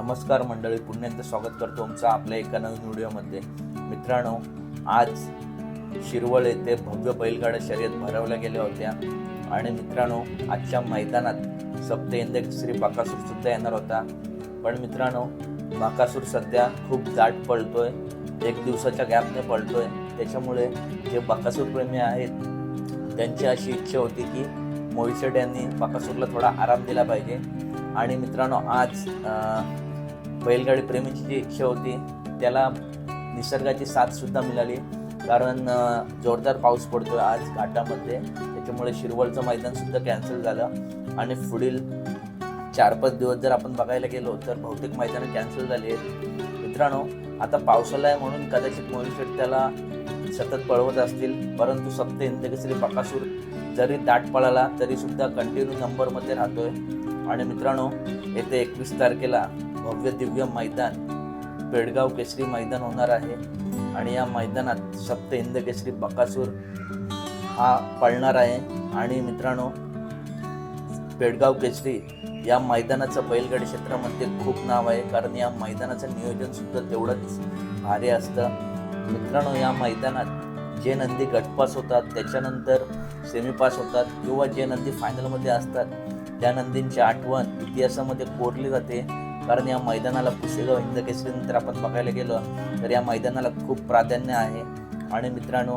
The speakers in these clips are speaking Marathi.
नमस्कार मंडळी पुन्हा एकदा स्वागत करतो तुमचं आपल्या एका नवीन व्हिडिओमध्ये. मित्रांनो आज शिरवळ येथे भव्य बैलगाड्या शर्यत भरवल्या गेल्या होत्या. आणि मित्रांनो आजच्या मैदानात सप्त श्री बाकासूर सुद्धा येणार होता. पण मित्रांनो बाकासूर सध्या खूप दाट पळतोय. एक दिवसाच्या गॅपने पळतोय. त्याच्यामुळे जे बाकासूर प्रेमी आहेत त्यांची अशी इच्छा होती की मोहिसेड यांनी बाकासूरला थोडा आराम दिला पाहिजे. आणि मित्रांनो आज बैलगाडी प्रेमीची जी इच्छा होती त्याला निसर्गाची साथसुद्धा मिळाली. कारण जोरदार पाऊस पडतोय आज घाटामध्ये. त्याच्यामुळे शिरवळचं मैदानसुद्धा कॅन्सल झालं. आणि पुढील चार पाच दिवस जर आपण बघायला गेलो तर बहुतेक मैदानं कॅन्सल झाली आहेत. मित्रांनो आता पावसाळा आहे म्हणून कदाचित मोहिशेट त्याला सतत पळवत असतील परंतु सप्त इंदकेसरी बकासूर जरी दाट पळाला तरी सुद्धा कंटिन्यू नंबरमध्ये राहतोय. आणि मित्रांनो येते एकवीस तारखेला भव्य दिव्य मैदान पेडगाव केसरी मैदान होणार आहे. आणि या मैदानात सप्त हिंद बकासूर हा पळणार आहे. आणि मित्रांनो पेडगाव केसरी या मैदानाचं बैलगाडी क्षेत्रामध्ये खूप नाव आहे. कारण या मैदानाचं नियोजन सुद्धा तेवढंच भारी असतं. मित्रांनो या मैदानात जे नंदी गटपास होतात त्याच्यानंतर सेमीपास होतात किंवा जे नंदी फायनलमध्ये असतात त्या नंदींची आठवण इतिहासामध्ये कोरली जाते. कारण या मैदानाला पुसेगाव हिंद केसरीनंतर आपण बघायला गेलं तर या मैदानाला खूप प्राधान्य आहे. आणि मित्रांनो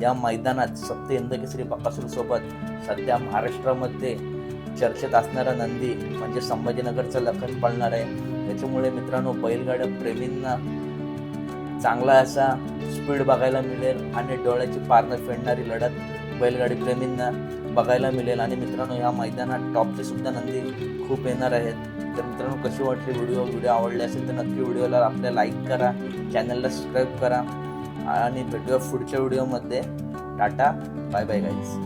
या मैदानात सप्त हिंद बकासूरसोबत सध्या महाराष्ट्रामध्ये चर्चेत असणारा नंदी म्हणजे संभाजीनगरचं लखन पळणार आहे. त्याच्यामुळे मित्रांनो बैलगाड्या प्रेमींना चांगला असा स्पीड बघायला मिळेल आणि डोळ्याची पारणं फेडणारी लढत बैलगाडी प्रेमींना बघायला मिळेल. आणि मित्रांनो या मैदानात टॉपचे सुद्धा नंदी खूप येणार आहेत. तर मित्रांनो कशी वाटली व्हिडिओ व्हिडिओ आवडले असेल तर नक्की व्हिडिओला आपल्या लाईक करा चॅनलला सबस्क्राईब करा. आणि भेटूया पुढच्या व्हिडिओमध्ये टाटा बाय बाय गाईज